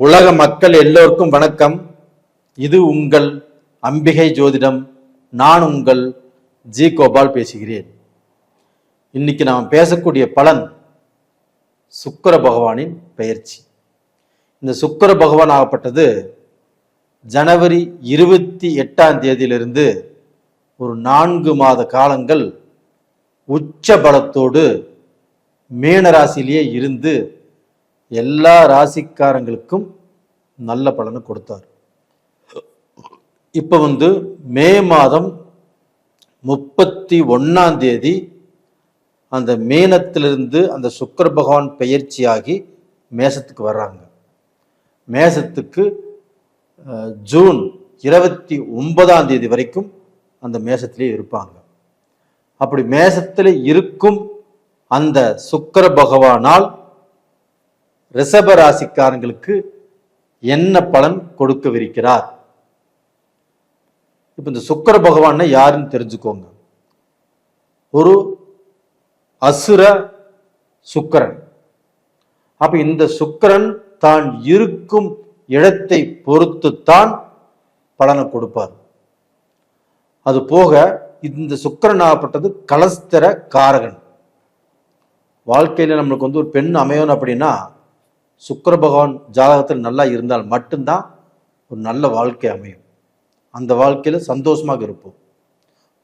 உலக மக்கள் எல்லோருக்கும் வணக்கம். இது உங்கள் அம்பிகை ஜோதிடம். நான் உங்கள் ஜி கோபால் பேசுகிறேன். இன்னைக்கு நாம் பேசக்கூடிய பலன் சுக்கர பகவானின் பெயர்ச்சி. இந்த சுக்கர பகவான் ஆகப்பட்டது ஜனவரி இருபத்தி எட்டாம் தேதியிலிருந்து ஒரு நான்கு மாத காலங்கள் உச்ச பலத்தோடு மீனராசிலேயே இருந்து எல்லா ராசிக்காரங்களுக்கும் நல்ல பலனை கொடுத்தார். இப்போ வந்து மே மாதம் முப்பத்தி ஒன்னாம் தேதி அந்த மீனத்திலிருந்து அந்த சுக்கர பகவான் பெயர்ச்சியாகி மேசத்துக்கு வர்றாங்க. மேசத்துக்கு ஜூன் இருபத்தி ஒன்பதாம் தேதி வரைக்கும் அந்த மேசத்திலே இருப்பாங்க. அப்படி மேசத்தில் இருக்கும் அந்த சுக்கிர பகவானால் ரிஷப ராசிக்காரங்களுக்கு என்ன பலன் கொடுக்கவிருக்கிறார்? இப்ப இந்த சுக்கிர பகவானை யாருன்னு தெரிஞ்சுக்கோங்க. ஒரு அசுர சுக்கிரன். அப்ப இந்த சுக்கிரன் தான் இருக்கும் இடத்தை பொறுத்துத்தான் பலனை கொடுப்பார். அது போக இந்த சுக்கிரன் ஆகப்பட்டது கலஸ்தர காரகன் வாழ்க்கையில நம்மளுக்கு வந்து ஒரு பெண் அமையணும் அப்படின்னா சுக்கர பகவான் ஜாதகத்தில் நல்லா இருந்தால் மட்டும்தான் ஒரு நல்ல வாழ்க்கை அமையும். அந்த வாழ்க்கையில் சந்தோஷமாக இருப்போம்.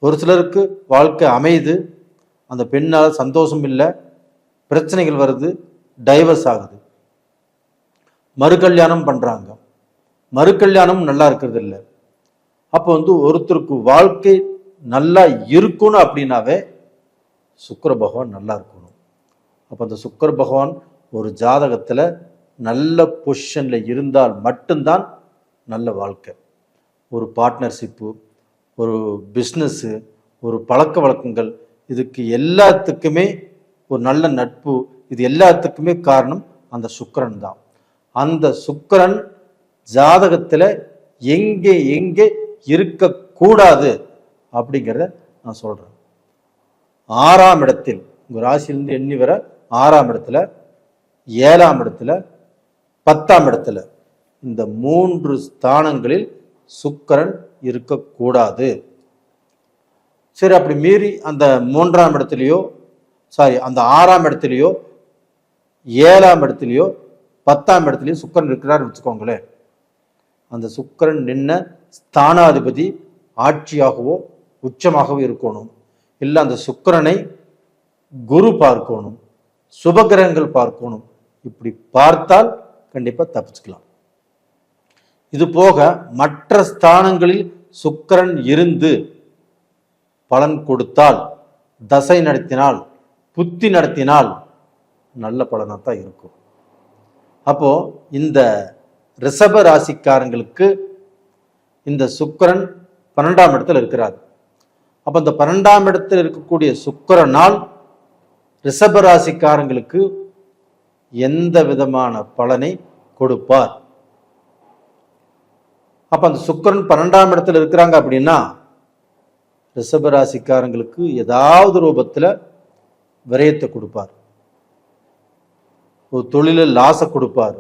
ஒரு சிலருக்கு வாழ்க்கை அமையுது அந்த பெண்ணால் சந்தோஷம் இல்லை பிரச்சனைகள் வருது டைவர்ஸ் ஆகுது. மறு கல்யாணம் பண்ணுறாங்க மறு கல்யாணம் நல்லா இருக்கிறது இல்லை. அப்போ வந்து ஒருத்தருக்கு வாழ்க்கை நல்லா இருக்கணும் அப்படின்னாவே சுக்கர பகவான் நல்லா இருக்கணும். அப்போ அந்த சுக்கர பகவான் ஒரு ஜாதகத்தில் நல்ல பொசிஷனில் இருந்தால் மட்டும்தான் நல்ல வாழ்க்கை. ஒரு பார்ட்னர்ஷிப்பு ஒரு பிஸ்னஸ்ஸு ஒரு பழக்க வழக்கங்கள் இதுக்கு எல்லாத்துக்குமே ஒரு நல்ல நட்பு இது எல்லாத்துக்குமே காரணம் அந்த சுக்கிரன் தான். அந்த சுக்கரன் ஜாதகத்தில் எங்கே எங்கே இருக்கக்கூடாது அப்படிங்கிறத நான் சொல்கிறேன் ஆறாம் இடத்தில் உங்கள் ராசியிலிருந்து எண்ணி வர ஆறாம் இடத்துல ஏழாம் இடத்துல பத்தாம் இடத்துல இந்த மூன்று ஸ்தானங்களில் சுக்கரன் இருக்கக்கூடாது. சரி அப்படி மீறி அந்த மூன்றாம் இடத்துலையோ சாரி அந்த ஆறாம் இடத்துலையோ ஏழாம் இடத்துலையோ பத்தாம் இடத்துலையோ சுக்கரன் இருக்கிறாருன்னு வச்சுக்கோங்களேன். அந்த சுக்கரன் நின்ன ஸ்தானாதிபதி ஆட்சியாகவோ உச்சமாகவோ இருக்கணும். இல்லை அந்த சுக்கரனை குரு பார்க்கணும் சுபகிரகங்கள் பார்க்கணும். இப்படி பார்த்தால் கண்டிப்பாக தப்பிச்சுக்கலாம். இது போக மற்ற ஸ்தானங்களில் சுக்கரன் இருந்து பலன் கொடுத்தால் தசை நடத்தினால் புத்தி நடத்தினால் நல்ல பலனாக தான் இருக்கும். அப்போ இந்த ரிஷப ராசிக்காரங்களுக்கு இந்த சுக்கரன் பன்னெண்டாம் இடத்தில் இருக்கிறார். அப்போ இந்த பன்னெண்டாம் இடத்தில் இருக்கக்கூடிய சுக்கரனால் ரிஷப ராசிக்காரங்களுக்கு எந்த விதமான பலனை கொடுப்பார்? அப்ப அந்த சுக்கரன் பன்னெண்டாம் இடத்துல இருக்கிறாங்க அப்படின்னா ரிஷபராசிக்காரங்களுக்கு ஏதாவது ரூபத்துல விரயத்தை கொடுப்பார். ஒரு தொழிலில் லாசை கொடுப்பார்.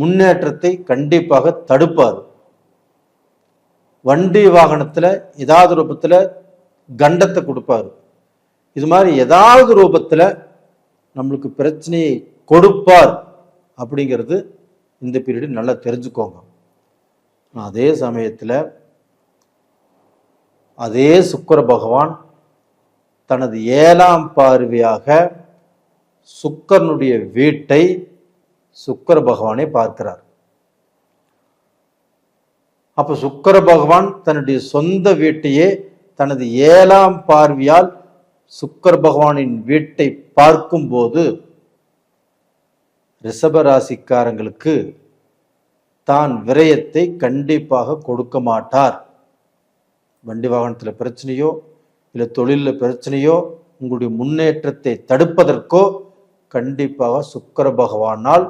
முன்னேற்றத்தை கண்டிப்பாக தடுப்பார். வண்டி வாகனத்துல ஏதாவது ரூபத்துல கண்டத்தை கொடுப்பாரு. இது மாதிரி ஏதாவது ரூபத்துல நம்மளுக்கு பிரச்சனையை கொடுப்பார் அப்படிங்கிறது இந்த பீரியடு நல்லா தெரிஞ்சுக்கோங்க. அதே சமயத்தில் அதே சுக்கர பகவான் தனது ஏழாம் பார்வையாக சுக்கரனுடைய வீட்டை சுக்கர பகவானை பார்க்கிறார். அப்போ சுக்கர பகவான் தன்னுடைய சொந்த வீட்டையே தனது ஏழாம் பார்வையால் சுக்கர் பகவானின் வீட்டை பார்க்கும்போது ரிஷபராசிக்காரங்களுக்கு தான் விரயத்தை கண்டிப்பாக கொடுக்க மாட்டார். வண்டி வாகனத்தில் பிரச்சனையோ இல்லை தொழிலில் பிரச்சனையோ உங்களுடைய முன்னேற்றத்தை தடுப்பதற்கோ கண்டிப்பாக சுக்கர பகவானால்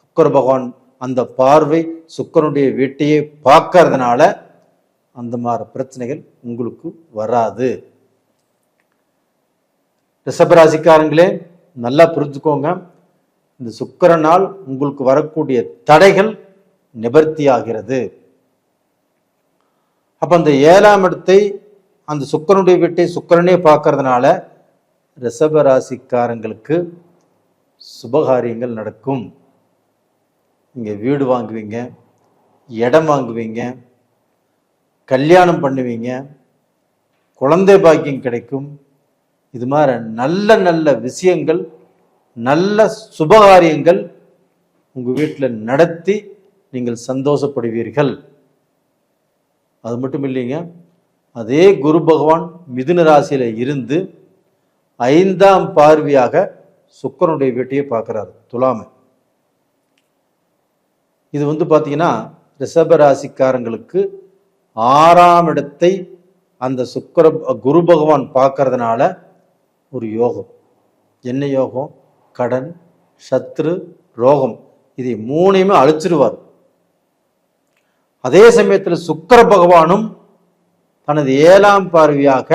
சுக்கர பகவான் அந்த பார்வை சுக்கரனுடைய வீட்டையே பார்க்கறதுனால அந்த மாதிரி பிரச்சனைகள் உங்களுக்கு வராது. ரிஷபராசிக்காரங்களே நல்லா புரிஞ்சுக்கோங்க. இந்த சுக்கிரனால் உங்களுக்கு வரக்கூடிய தடைகள் நிவர்த்தியாகிறது அப்ப அந்த ஏழாம் இடத்தை அந்த சுக்கரனுடைய வீட்டை சுக்கிரனே பார்க்கறதுனால ரிஷபராசிக்காரங்களுக்கு சுபகாரியங்கள் நடக்கும். நீங்க வீடு வாங்குவீங்க இடம் வாங்குவீங்க கல்யாணம் பண்ணுவீங்க குழந்தை பாக்கியம் கிடைக்கும் இது மாதிரி நல்ல நல்ல விஷயங்கள் நல்ல சுபகாரியங்கள் உங்கள் வீட்டில் நடத்தி நீங்கள் சந்தோஷப்படுவீர்கள். அது மட்டும் இல்லைங்க அதே குரு பகவான் மிதுன ராசியில் இருந்து ஐந்தாம் பார்வையாக சுக்கரனுடைய வீட்டையே பார்க்குறாரு துலாமை. இது வந்து பார்த்தீங்கன்னா ரிஷப ராசிக்காரங்களுக்கு ஆறாம் இடத்தை அந்த சுக்கிர குரு பகவான் பார்க்கறதுனால ஒரு யோகம். என்ன யோகம்? கடன் சத்ரு ரோகம். இதை மூணையுமே அழிச்சிருவார். அதே சமயத்தில் சுக்கர பகவானும் தனது ஏழாம் பார்வையாக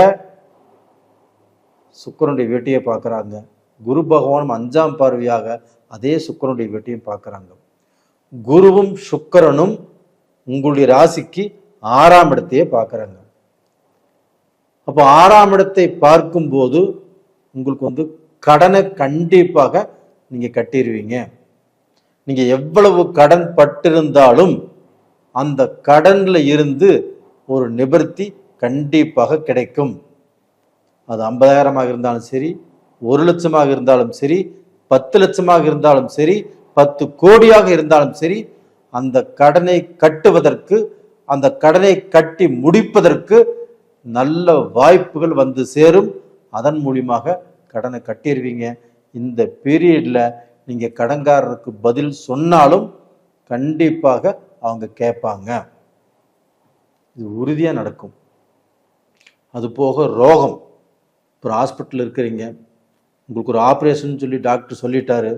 சுக்கிரனுடைய வேட்டையை பார்க்குறாங்க. குரு பகவானும் அஞ்சாம் பார்வையாக அதே சுக்கரனுடைய வேட்டையும் பார்க்குறாங்க. குருவும் சுக்கரனும் உங்களுடைய ராசிக்கு ஆறாம் இடத்தையே பார்க்குறாங்க. அப்போ ஆறாம் இடத்தை பார்க்கும்போது உங்களுக்கு வந்து கடனை கண்டிப்பாக நீங்க கட்டிடுவீங்க நீங்க எவ்வளவு கடன் பட்டிருந்தாலும் அந்த கடன்ல இருந்து ஒரு நிவர்த்தி கண்டிப்பாக கிடைக்கும். அது ஐம்பதாயிரமாக இருந்தாலும் சரி ஒரு லட்சமாக இருந்தாலும் சரி பத்து லட்சமாக இருந்தாலும் சரி பத்து கோடியாக இருந்தாலும் சரி அந்த கடனை கட்டுவதற்கு அந்த கடனை கட்டி முடிப்பதற்கு நல்ல வாய்ப்புகள் வந்து சேரும். அதன் மூலியமாக கடனை கட்டிடுவீங்க இந்த பீரியடில் நீங்கள் கடன்காரருக்கு பதில் சொன்னாலும் கண்டிப்பாக அவங்க கேட்பாங்க. இது உறுதியாக நடக்கும். அது போக ரோகம். இப்போ ஹாஸ்பிட்டல் இருக்கிறீங்க. உங்களுக்கு ஒரு ஆப்ரேஷன் சொல்லி டாக்டர் சொல்லிட்டாரு.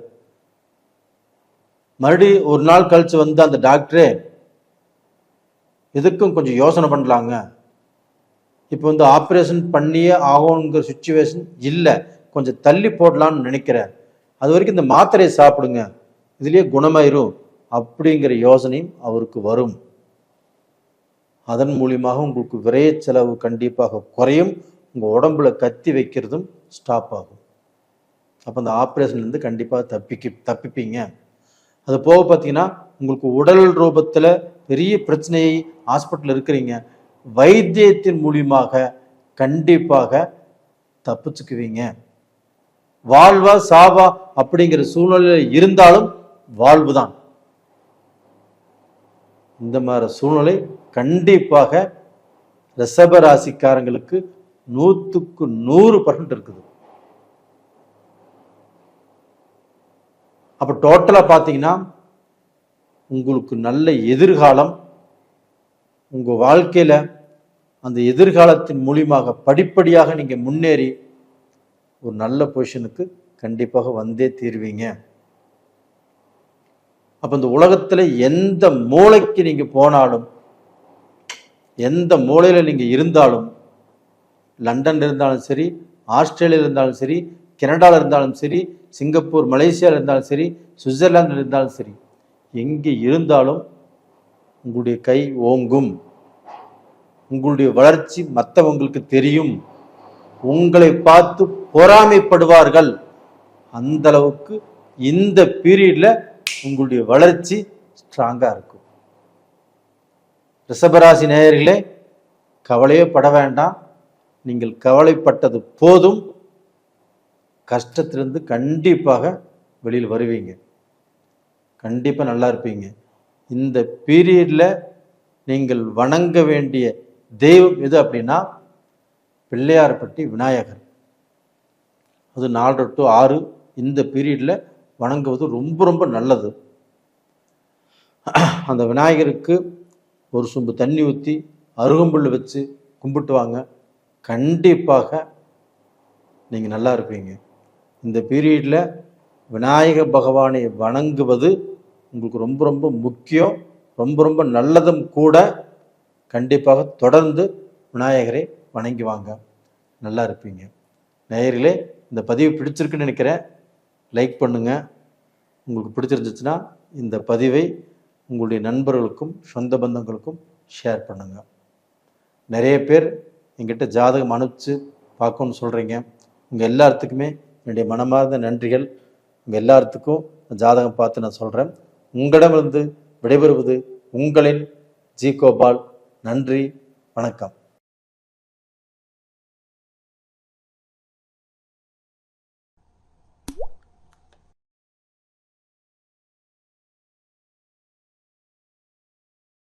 மறுபடி ஒரு நாள் கழித்து வந்து அந்த டாக்டரே இதுக்கும் கொஞ்சம் யோசனை பண்ணலாங்க. இப்போ வந்து ஆப்ரேஷன் பண்ணியே ஆகணுங்கிற சுச்சுவேஷன் இல்லை. கொஞ்சம் தள்ளி போடலான்னு நினைக்கிறேன். அது வரைக்கும் இந்த மாத்திரையை சாப்பிடுங்க. இதுலேயே குணமாயிரும் அப்படிங்கிற யோசனையும் அவருக்கு வரும். அதன் மூலியமாக உங்களுக்கு விரைய செலவு கண்டிப்பாக குறையும். உங்கள் உடம்புல கத்தி வைக்கிறதும் ஸ்டாப் ஆகும். அப்போ அந்த ஆப்ரேஷன்லேருந்து கண்டிப்பாக தப்பிக்க தப்பிப்பீங்க. அது போக பார்த்தீங்கன்னா உங்களுக்கு உடல் ரூபத்தில் பெரிய பிரச்சனையை ஹாஸ்பிட்டல் இருக்கிறீங்க. வைத்தியத்தின் மூலியமாக கண்டிப்பாக தப்பிச்சுக்குவீங்க. வாழ்வா சாவா அப்படிங்கிற சூழ்நிலையில் இருந்தாலும் வாழ்வு தான் இந்த மாதிரி சூழ்நிலை கண்டிப்பாக ரிஷப ராசிக்காரங்களுக்கு நூற்றுக்கு நூறு பர்சன்ட் இருக்குது. அப்போ டோட்டலாக பார்த்தீங்கன்னா உங்களுக்கு நல்ல எதிர்காலம் உங்கள் வாழ்க்கையில் அந்த எதிர்காலத்தின் மூலியமாக படிப்படியாக நீங்கள் முன்னேறி ஒரு நல்ல பொசிஷனுக்கு கண்டிப்பாக வந்தே தீருவீங்க. அப்போ இந்த உலகத்தில் எந்த மூளைக்கு நீங்கள் போனாலும் எந்த மூலையில் நீங்கள் இருந்தாலும் லண்டன் இருந்தாலும் சரி ஆஸ்திரேலியா இருந்தாலும் சரி கனடாவில் இருந்தாலும் சரி சிங்கப்பூர் மலேசியாவில் இருந்தாலும் சரி சுவிட்சர்லாந்தில் இருந்தாலும் சரி எங்கே இருந்தாலும் உங்களுடைய கை ஓங்கும். உங்களுடைய வளர்ச்சி மற்றவங்களுக்கு தெரியும். உங்களை பார்த்து பொறாமைப்படுவார்கள். அந்த அளவுக்கு இந்த பீரியட்ல உங்களுடைய வளர்ச்சி ஸ்ட்ராங்கா இருக்கும். ரிஷபராசி நேயர்களே கவலையே பட வேண்டாம். நீங்கள் கவலைப்பட்டது போதும். கஷ்டத்திலிருந்து கண்டிப்பாக வெளியில் வருவீங்க. கண்டிப்பாக நல்லா இருப்பீங்க. இந்த பீரியடில் நீங்கள் வணங்க வேண்டிய தெய்வம் எது அப்படின்னா பிள்ளையார்பட்டி விநாயகர். அது நாலு டு ஆறு இந்த பீரியடில் வணங்குவது ரொம்ப ரொம்ப நல்லது. அந்த விநாயகருக்கு ஒரு சொம்பு தண்ணி ஊற்றி அருகம்புல் வச்சு கும்பிட்டு வாங்க கண்டிப்பாக நீங்கள் நல்லா இருப்பீங்க. இந்த பீரியடில் விநாயக பகவானை வணங்குவது உங்களுக்கு ரொம்ப ரொம்ப முக்கியம். ரொம்ப ரொம்ப நல்லதும் கூட கண்டிப்பாக தொடர்ந்து விநாயகரை வணங்கி வாங்க நல்லா இருப்பீங்க. நேயர்களே இந்த பதிவு பிடிச்சிருக்குன்னு நினைக்கிறேன். லைக் பண்ணுங்கள் உங்களுக்கு பிடிச்சிருந்துச்சுன்னா இந்த பதிவை உங்களுடைய நண்பர்களுக்கும் சொந்த பந்தங்களுக்கும் ஷேர் பண்ணுங்க. நிறைய பேர் எங்கிட்ட ஜாதகம் அனுப்பிச்சு பார்க்கணும்னு சொல்கிறீங்க உங்கள் எல்லாத்துக்குமே என்னுடைய மனமார்ந்த நன்றிகள். உங்கள் எல்லாத்துக்கும் ஜாதகம் பார்த்து நான் சொல்கிறேன் உங்களிடமிருந்து விடைபெறுவது உங்களின் ஜி கோபால் நன்றி வணக்கம்.